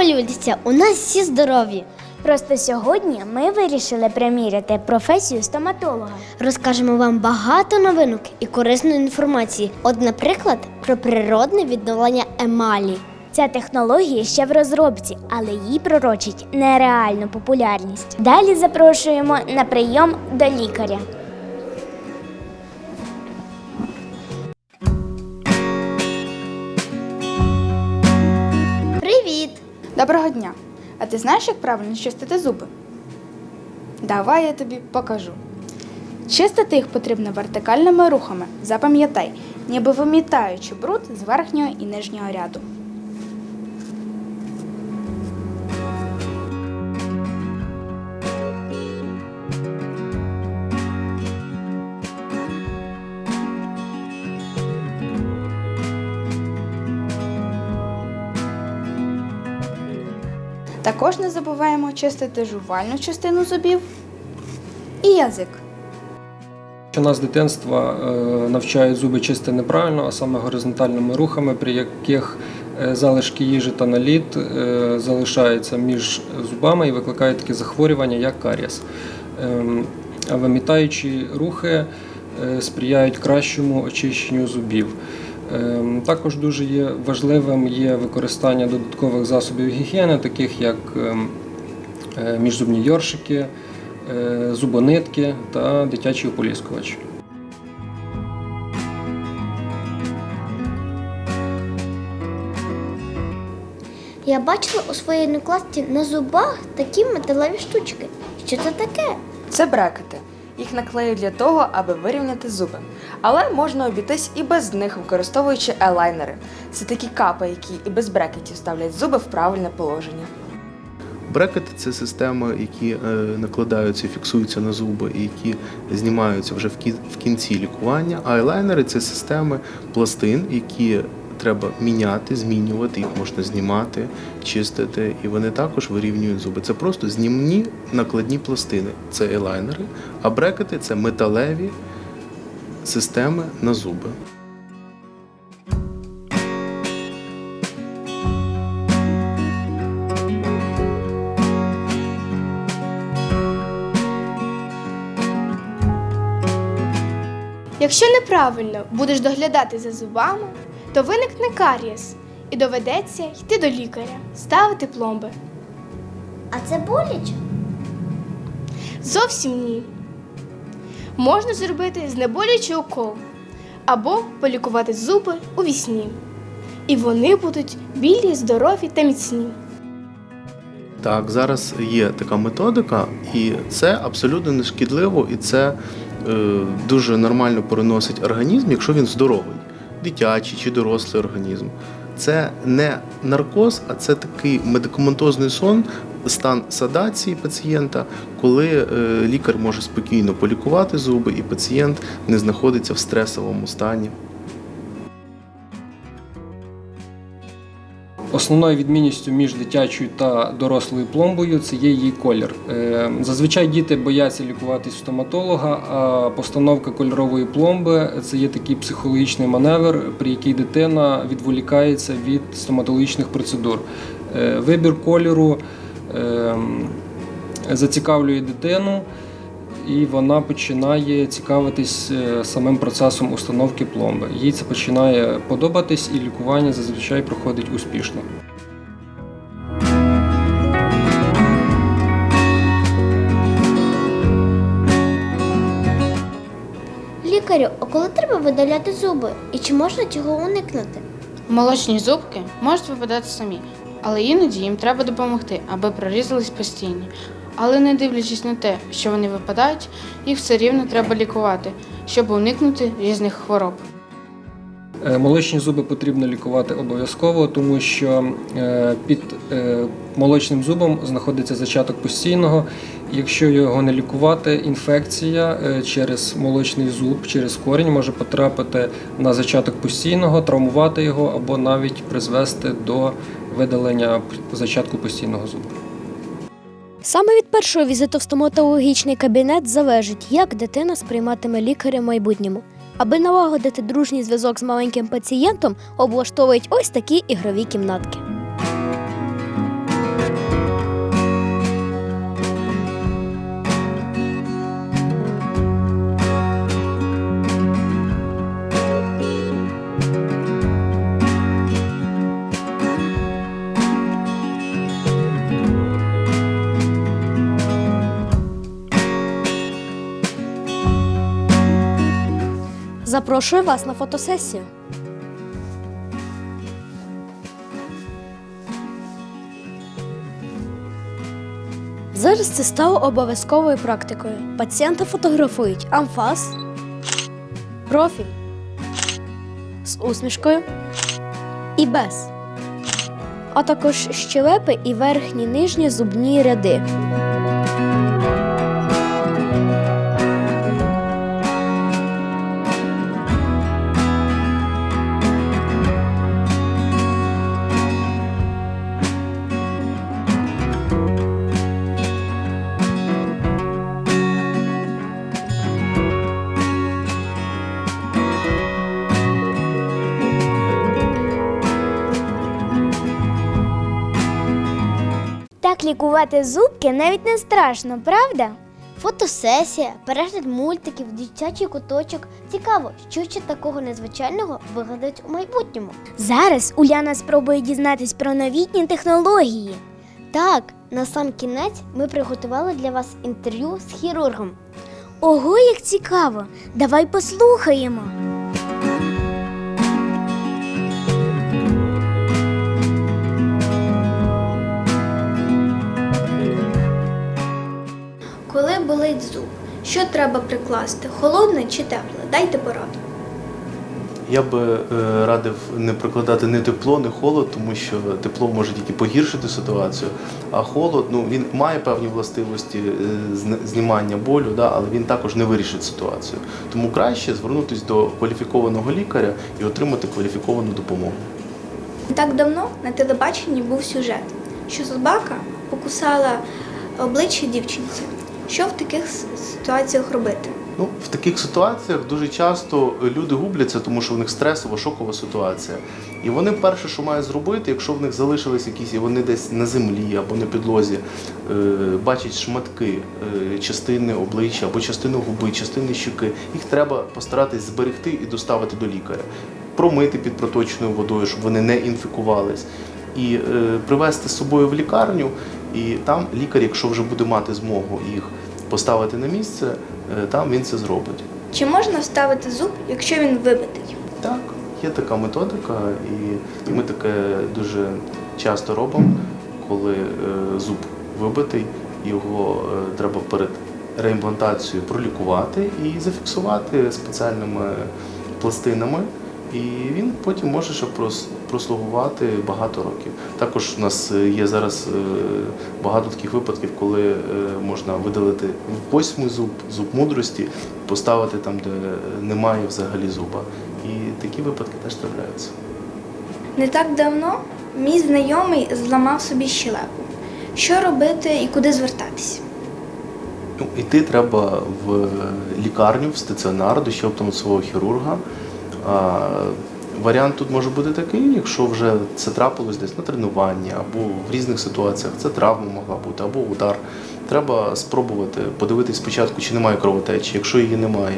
Хвилюйтеся, у нас всі здорові. Просто сьогодні ми вирішили приміряти професію стоматолога. Розкажемо вам багато новинок і корисної інформації. От, наприклад, про природне відновлення емалі. Ця технологія ще в розробці, але їй пророчить нереальну популярність. Далі запрошуємо на прийом до лікаря. Доброго дня! А ти знаєш, як правильно чистити зуби? Давай я тобі покажу. Чистити їх потрібно вертикальними рухами. Запам'ятай, ніби вимітаючи бруд з верхнього і нижнього ряду. Також не забуваємо чистити жувальну частину зубів і язик. Що нас з дитинства е, навчають зуби чистити неправильно, а саме горизонтальними рухами, при яких е, залишки їжі та наліт е, залишаються між зубами і викликають такі захворювання, як карієс. Ем, вимітаючі рухи сприяють кращому очищенню зубів. Ем, Також дуже є важливим є використання додаткових засобів гігієни, таких як ем, е, міжзубні йоршики, е, зубонитки та дитячий ополіскувач. Я бачила у своїй однокласці на зубах такі металеві штучки. Що це таке? Це брекети. Їх наклеють для того, аби вирівняти зуби. Але можна обійтись і без них, використовуючи елайнери. Це такі капи, які і без брекетів ставлять зуби в правильне положення. Брекети це системи, які е, накладаються, фіксуються на зуби і які знімаються вже в кінці лікування. А айлайнери це системи пластин, які треба міняти, змінювати, їх можна знімати, чистити, і вони також вирівнюють зуби. Це просто знімні накладні пластини. Це айлайнери, а брекети це металеві системи на зуби. Якщо неправильно будеш доглядати за зубами, то виникне карієс і доведеться йти до лікаря, ставити пломби. А це боляче? Зовсім ні. Можна зробити знеболюючий укол або полікувати зуби у вісні. І вони будуть білі, здорові та міцні. Так, зараз є така методика, і це абсолютно не шкідливо, і це е, дуже нормально переносить організм, якщо він здоровий, дитячий чи дорослий організм. Це не наркоз, а це такий медикаментозний сон, стан садації пацієнта, коли е, лікар може спокійно полікувати зуби, і пацієнт не знаходиться в стресовому стані. Основною відмінністю між дитячою та дорослою пломбою це є її колір. Е, Зазвичай діти бояться лікуватись у стоматолога, а постановка кольорової пломби це є такий психологічний маневр, при якій дитина відволікається від стоматологічних процедур. Е, Вибір кольору е, зацікавлює дитину. І вона починає цікавитись е, самим процесом установки пломби. Їй це починає подобатись, і лікування зазвичай проходить успішно. Лікарю, а коли треба видаляти зуби? І чи можна цього уникнути? Молочні зубки можуть випадати самі, але іноді їм треба допомогти, аби прорізались постійні. Але не дивлячись на те, що вони випадають, їх все рівно треба лікувати, щоб уникнути різних хвороб. Е, Молочні зуби потрібно лікувати обов'язково, тому що е, під е, молочним зубом знаходиться зачаток постійного. Якщо його не лікувати, інфекція через молочний зуб, через корінь може потрапити на зачаток постійного, травмувати його або навіть призвести до видалення зачатку постійного зуба. Саме від першого візиту в стоматологічний кабінет залежить, як дитина сприйматиме лікаря в майбутньому. Аби налагодити дружній зв'язок з маленьким пацієнтом, облаштовують ось такі ігрові кімнатки. Запрошую вас на фотосесію. Зараз це стало обов'язковою практикою. Пацієнта фотографують амфас, профіль з усмішкою і без, а також щелепи і верхні нижні зубні ряди. Лікувати зубки навіть не страшно, правда? Фотосесія, перегляд мультиків, дитячий куточок. Цікаво, що ще такого незвичайного вигадать у майбутньому. Зараз Уляна спробує дізнатись про новітні технології. Так, на сам кінець ми приготували для вас інтерв'ю з хірургом. Ого, як цікаво! Давай послухаємо. Болить зуб, що треба прикласти? Холодне чи тепле? Дайте пораду. Я би е, радив не прикладати не тепло, не холод, тому що тепло може тільки погіршити ситуацію, а холод ну, він має певні властивості е, знімання болю, да, але він також не вирішить ситуацію. Тому краще звернутися до кваліфікованого лікаря і отримати кваліфіковану допомогу. Не так давно на телебаченні був сюжет, що собака покусала обличчя дівчинці. Що в таких ситуаціях робити? Ну, в таких ситуаціях дуже часто люди губляться, тому що в них стресова, шокова ситуація. І вони перше, що мають зробити, якщо в них залишились якісь, і вони десь на землі або на підлозі е, бачать шматки е, частини обличчя або частину губи, частини щуки, їх треба постаратись зберегти і доставити до лікаря, промити під проточною водою, щоб вони не інфікувались, і е, привезти з собою в лікарню. І там лікар, якщо вже буде мати змогу їх поставити на місце, е, там він це зробить. Чи можна вставити зуб, якщо він вибитий? Так, є така методика, і ми таке дуже часто робимо, коли е, зуб вибитий, його е, треба перед реімплантацією пролікувати і зафіксувати спеціальними пластинами. І він потім може ще прос- прослугувати багато років. Також у нас е, є зараз е, багато таких випадків, коли е, можна видалити восьмий зуб, зуб мудрості, поставити там, де немає взагалі зуба. І такі випадки теж трапляються. Не так давно мій знайомий зламав собі щелепу. Що робити і куди звертатись? Ну, Іти треба в лікарню, в стаціонар до ще хірурга. Варіант тут може бути такий, якщо вже це трапилось десь на тренуванні або в різних ситуаціях, це травма могла бути, або удар. Треба спробувати подивитись спочатку, чи немає кровотечі. Якщо її немає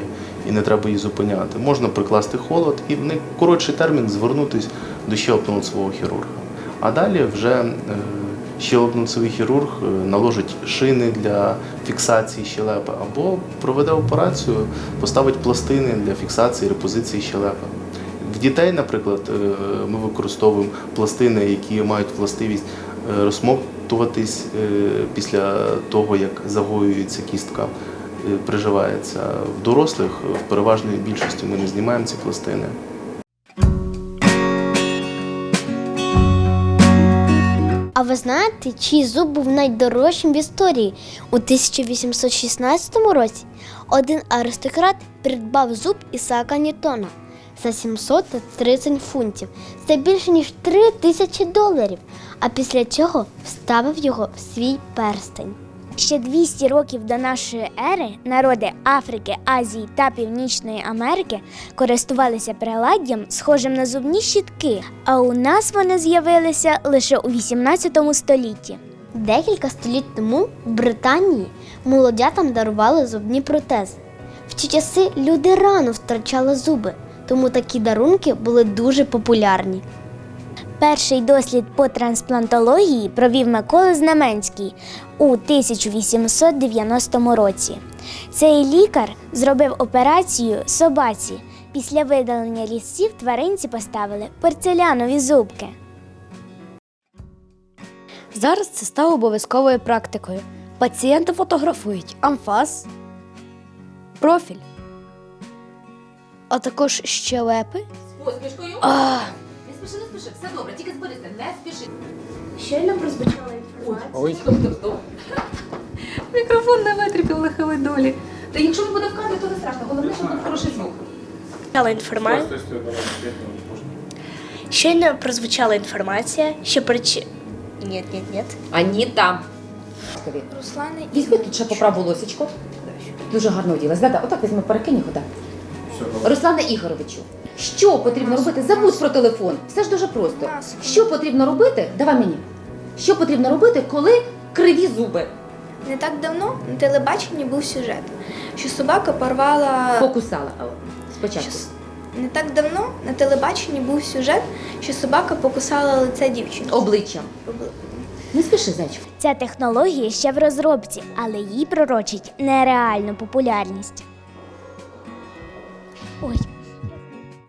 і не треба її зупиняти, можна прикласти холод і в найкоротший термін звернутися до ще оптоматолога хірурга. А далі вже е, ще носовий хірург е, наложить шини для фіксації щелепи або проведе операцію, поставить пластини для фіксації репозиції щелепи. Дітей, наприклад, е, ми використовуємо пластини, які мають властивість е, розсмоктуватись е, після того, як загоюється кістка, приживається. В дорослих в переважній більшості ми не знімаємо ці пластини. А ви знаєте, чий зуб був найдорожчим в історії? У 1816 році один аристократ придбав зуб Ісаака Ньютона за 730 фунтів. Це більше ніж 3 тисячі доларів. А після цього вставив його в свій перстень. Ще 200 років до нашої ери народи Африки, Азії та Північної Америки користувалися приладдям, схожим на зубні щітки, а у нас вони з'явилися лише у 18 столітті. Декілька століть тому в Британії молодятам дарували зубні протези. В ті часи люди рано втрачали зуби, тому такі дарунки були дуже популярні. Перший дослід по трансплантології провів Микола Знаменський у 1890 році. Цей лікар зробив операцію собаці, Після видалення лісів тваринці поставили порцелянові зубки. Зараз це стало обов'язковою практикою. Пацієнти фотографують амфас, профіль, а також щелепи. З посмішкою. А, Не спіши, не спіши. Все добре, тільки зберися, не спіши. Щойно прозвучала інформація. Ой. Стоп, стоп, стоп. Мікрофон на метрі півлихової долі. Та якщо він буде в кадрі, то не страшно. Головне, щоб був хороший звук. Прозвучала інформація. Щойно прозвучала інформація, що причи... Ні, ні, ні. Аніта. Руслане Візьми тут ще поправ волосечко. Дуже гарно оділась. Да-да, отак візьми, перекинь його, да. Руслане Ігоровичу, що потрібно робити? Забудь про телефон. Все ж дуже просто. Що потрібно робити? Давай мені. Що потрібно робити, коли криві зуби? Не так давно на телебаченні був сюжет, що собака порвала. Покусала. Спочатку. Що Не так давно на телебаченні був сюжет, що собака покусала лице дівчини. Обличчям. Не спіши, зайчик. Ця технологія ще в розробці, але їй пророчить нереальну популярність. oi.